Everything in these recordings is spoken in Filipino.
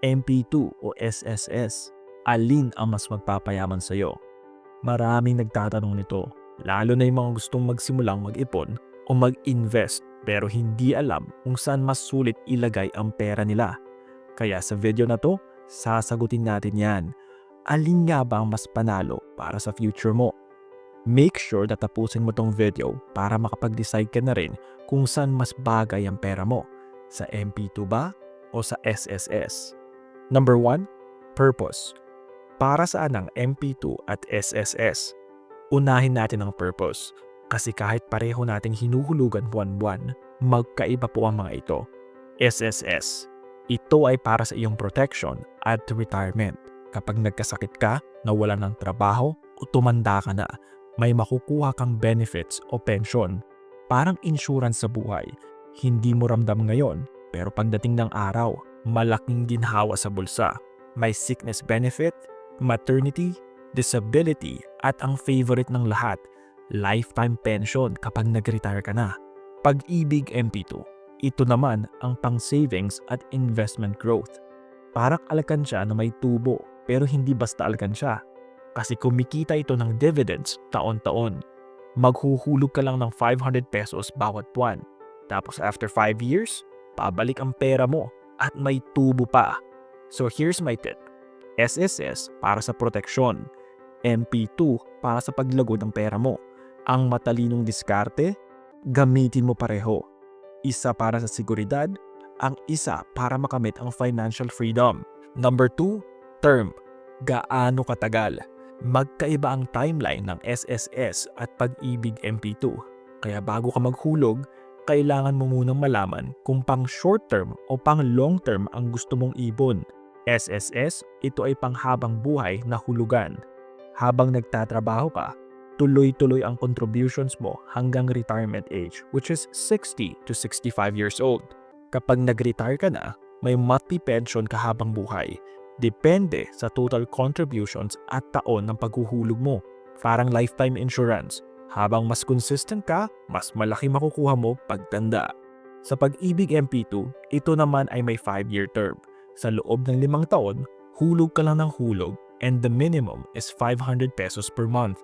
MP2 o SSS? Alin ang mas magpapayaman sa'yo? Maraming nagtatanong nito, lalo na yung mga gustong magsimulang mag-ipon o mag-invest pero hindi alam kung saan mas sulit ilagay ang pera nila. Kaya sa video na to, sasagutin natin yan. Alin nga ba ang mas panalo para sa future mo? Make sure na tapusin mo tong video para makapag-decide ka na rin kung saan mas bagay ang pera mo. Sa MP2 ba o sa SSS? Number 1, purpose. Para saan ang MP2 at SSS? Unahin natin ang purpose kasi kahit pareho nating hinuhulugan buwan-buwan, magkaiba po ang mga ito. SSS. Ito ay para sa iyong protection at retirement. Kapag nagkasakit ka, nawala ng trabaho o tumanda ka na, may makukuha kang benefits o pension. Parang insurance sa buhay. Hindi mo ramdam ngayon, pero pagdating ng araw, malaking ginhawa sa bulsa. May sickness benefit, maternity, disability, at ang favorite ng lahat, lifetime pension kapag nag-retire ka na. Pag-ibig MP2, ito naman ang pang-savings at investment growth. Parang alkansya na may tubo pero hindi basta alkansya. Kasi kumikita ito ng dividends taon-taon. Maghuhulog ka lang ng 500 pesos bawat buwan. Tapos after 5 years, pabalik ang pera mo at may tubo pa. So here's my tip. SSS para sa proteksyon. MP2 para sa paglago ng pera mo. Ang matalinong diskarte, gamitin mo pareho. Isa para sa seguridad, ang isa para makamit ang financial freedom. Number 2, term. Gaano katagal? Magkaiba ang timeline ng SSS at pag-ibig MP2. Kaya bago ka maghulog, kailangan mo munang malaman kung pang short term o pang long term ang gusto mong ibon. SSS, ito ay panghabang buhay na hulugan. Habang nagtatrabaho ka, tuloy-tuloy ang contributions mo hanggang retirement age which is 60 to 65 years old. Kapag nag-retire ka na, may monthly pension ka habang buhay. Depende sa total contributions at taon ng paghuhulog mo. Parang lifetime insurance. Habang mas consistent ka, mas malaki makukuha mo pagtanda. Sa pag-ibig MP2, ito naman ay may 5-year term. Sa loob ng limang taon, hulog ka lang ng hulog and the minimum is 500 pesos per month.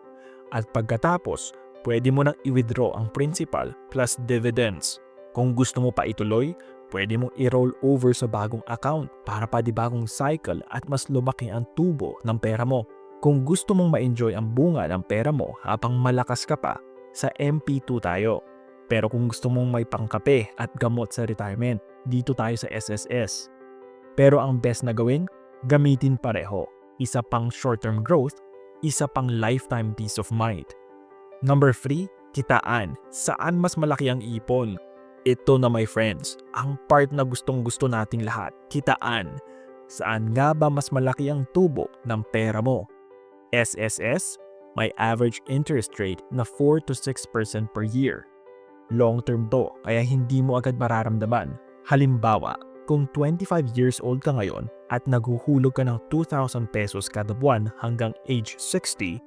At pagkatapos, pwede mo nang i-withdraw ang principal plus dividends. Kung gusto mo pa ituloy, pwede mong i-roll over sa bagong account para pa di bagong cycle at mas lumaki ang tubo ng pera mo. Kung gusto mong ma-enjoy ang bunga ng pera mo habang malakas ka pa, sa MP2 tayo. Pero kung gusto mong may pangkape at gamot sa retirement, dito tayo sa SSS. Pero ang best na gawin, gamitin pareho. Isa pang short-term growth, isa pang lifetime peace of mind. Number 3, kitaan. Saan mas malaki ang ipon? Ito na my friends, ang part na gustong gusto nating lahat, kitaan. Saan nga ba mas malaki ang tubo ng pera mo? SSS, may average interest rate na 4 to 6% per year. Long term to, kaya hindi mo agad mararamdaman. Halimbawa, kung 25 years old ka ngayon at naghuhulog ka ng 2,000 pesos kada buwan hanggang age 60,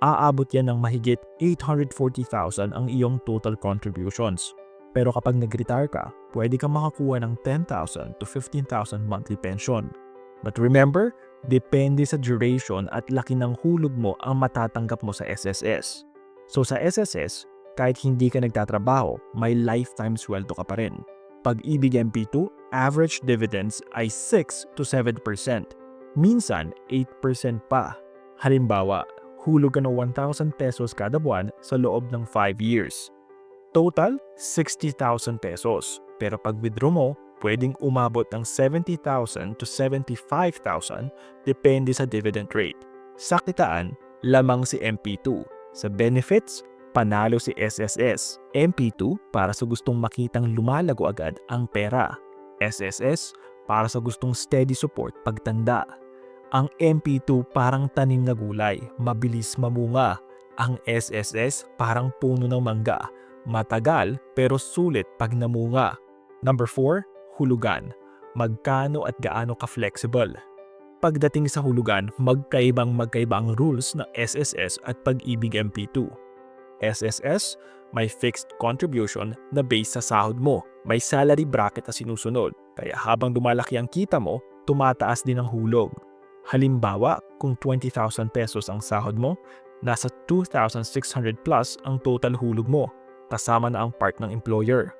aabot yan ng mahigit 840,000 ang iyong total contributions. Pero kapag nag-retire ka, pwede kang makakuha ng 10,000 to 15,000 monthly pension. But remember, depende sa duration at laki ng hulog mo ang matatanggap mo sa SSS. So sa SSS, kahit hindi ka nagtatrabaho, may lifetime sweldo ka pa rin. Pag-ibig MP2, average dividends ay 6 to 7%. Minsan, 8% pa. Halimbawa, hulog ka ng 1,000 pesos kada buwan sa loob ng 5 years. Total, 60,000 pesos. Pero pag withdraw mo, pwedeng umabot ng 70,000 to 75,000 depende sa dividend rate. Sa kitaan, lamang si MP2. Sa benefits, panalo si SSS. MP2 para sa gustong makitang lumalago agad ang pera. SSS para sa gustong steady support pagtanda. Ang MP2 parang tanim na gulay, mabilis mamunga. Ang SSS parang puno ng mangga, matagal pero sulit pag namunga. Number 4, hulugan. Magkano at gaano ka-flexible. Pagdating sa hulugan, magkaibang magkaibang rules ng SSS at pag-ibig MP2. SSS, may fixed contribution na base sa sahod mo. May salary bracket na sinusunod. Kaya habang lumalaki ang kita mo, tumataas din ang hulog. Halimbawa, kung 20,000 pesos ang sahod mo, nasa 2,600 plus ang total hulog mo, kasama na ang part ng employer.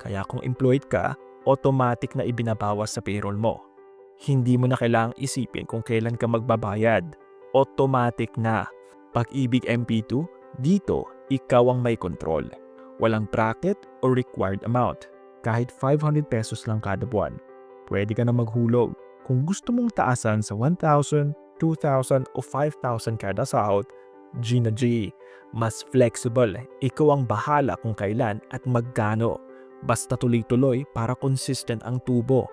Kaya kung employed ka, automatic na ibinabawas sa payroll mo. Hindi mo na kailangang isipin kung kailan ka magbabayad. Automatic na. Pag-ibig MP2, dito, ikaw ang may control. Walang bracket o required amount. Kahit 500 pesos lang kada buwan. Pwede ka na maghulog. Kung gusto mong taasan sa 1,000, 2,000 o 5,000 kada sahod, G na G. Mas flexible. Ikaw ang bahala kung kailan at magkano. Basta tuloy-tuloy para consistent ang tubo.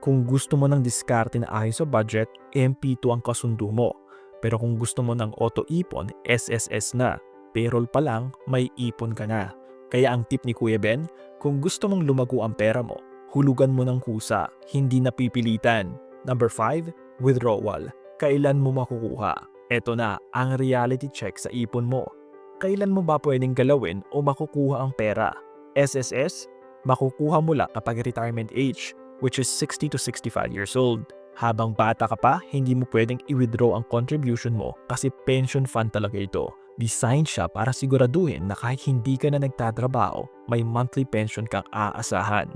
Kung gusto mo ng diskarte na ayon sa budget, MP2 ang kasundo mo. Pero kung gusto mo ng auto-ipon, SSS na. Payroll pa lang, may ipon ka na. Kaya ang tip ni Kuya Ben, kung gusto mong lumago ang pera mo, hulugan mo ng kusa, hindi napipilitan. Number 5, withdrawal. Kailan mo makukuha? Ito na, ang reality check sa ipon mo. Kailan mo ba pwedeng galawin o makukuha ang pera? SSS, makukuha mo lang kapag retirement age, which is 60 to 65 years old. Habang bata ka pa, hindi mo pwedeng i-withdraw ang contribution mo kasi pension fund talaga ito. Designed siya para siguraduhin na kahit hindi ka na nagtatrabaho, may monthly pension kang aasahan.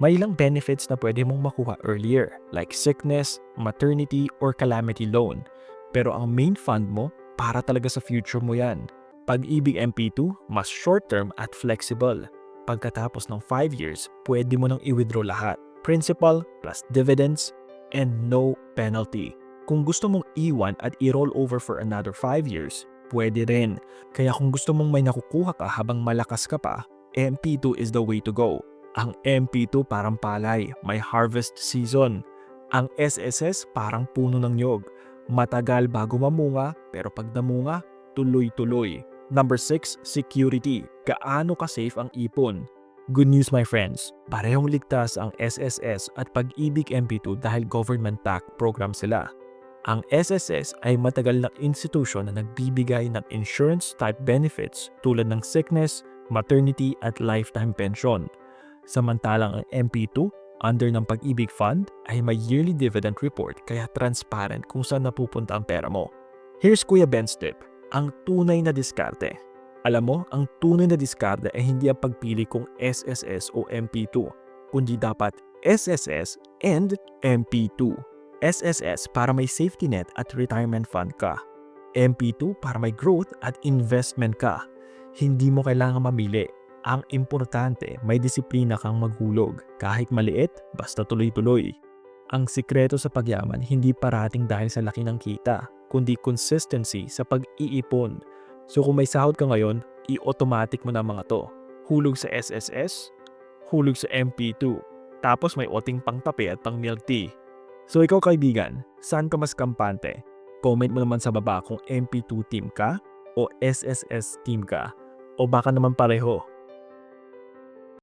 May ilang benefits na pwede mong makuha earlier, like sickness, maternity, or calamity loan. Pero ang main fund mo, para talaga sa future mo yan. Pag-ibig MP2, mas short-term at flexible. Pagkatapos ng 5 years, pwede mo nang i-withdraw lahat. Principal plus dividends and no penalty. Kung gusto mong iwan at i-roll over for another 5 years, pwede rin. Kaya kung gusto mong may nakukuha ka habang malakas ka pa, MP2 is the way to go. Ang MP2 parang palay, may harvest season. Ang SSS parang puno ng nyog. Matagal bago mamunga, pero pag namunga, tuloy-tuloy. Number 6, security. Gaano ka-safe ang ipon? Good news my friends, parehong ligtas ang SSS at Pag-ibig MP2 dahil government-backed program sila. Ang SSS ay matagal na institusyon na nagbibigay ng insurance-type benefits tulad ng sickness, maternity at lifetime pension. Samantalang ang MP2, under ng Pag-ibig Fund, ay may yearly dividend report kaya transparent kung saan napupunta ang pera mo. Here's Kuya Ben's tip, ang tunay na diskarte. Alam mo, ang tunay na diskarte ay hindi ang pagpili kung SSS o MP2, kundi dapat SSS and MP2. SSS para may safety net at retirement fund ka. MP2 para may growth at investment ka. Hindi mo kailangan mamili. Ang importante, may disiplina kang maghulog. Kahit maliit, basta tuloy-tuloy. Ang sikreto sa pagyaman hindi parating dahil sa laki ng kita, kundi consistency sa pag-iipon. So kung may sahod ka ngayon, i-automatic mo na mga to. Hulog sa SSS, hulog sa MP2, tapos may oting pangtape at pang milk tea. So ikaw kaibigan, saan ka mas kampante? Comment mo naman sa baba kung MP2 team ka o SSS team ka o baka naman pareho.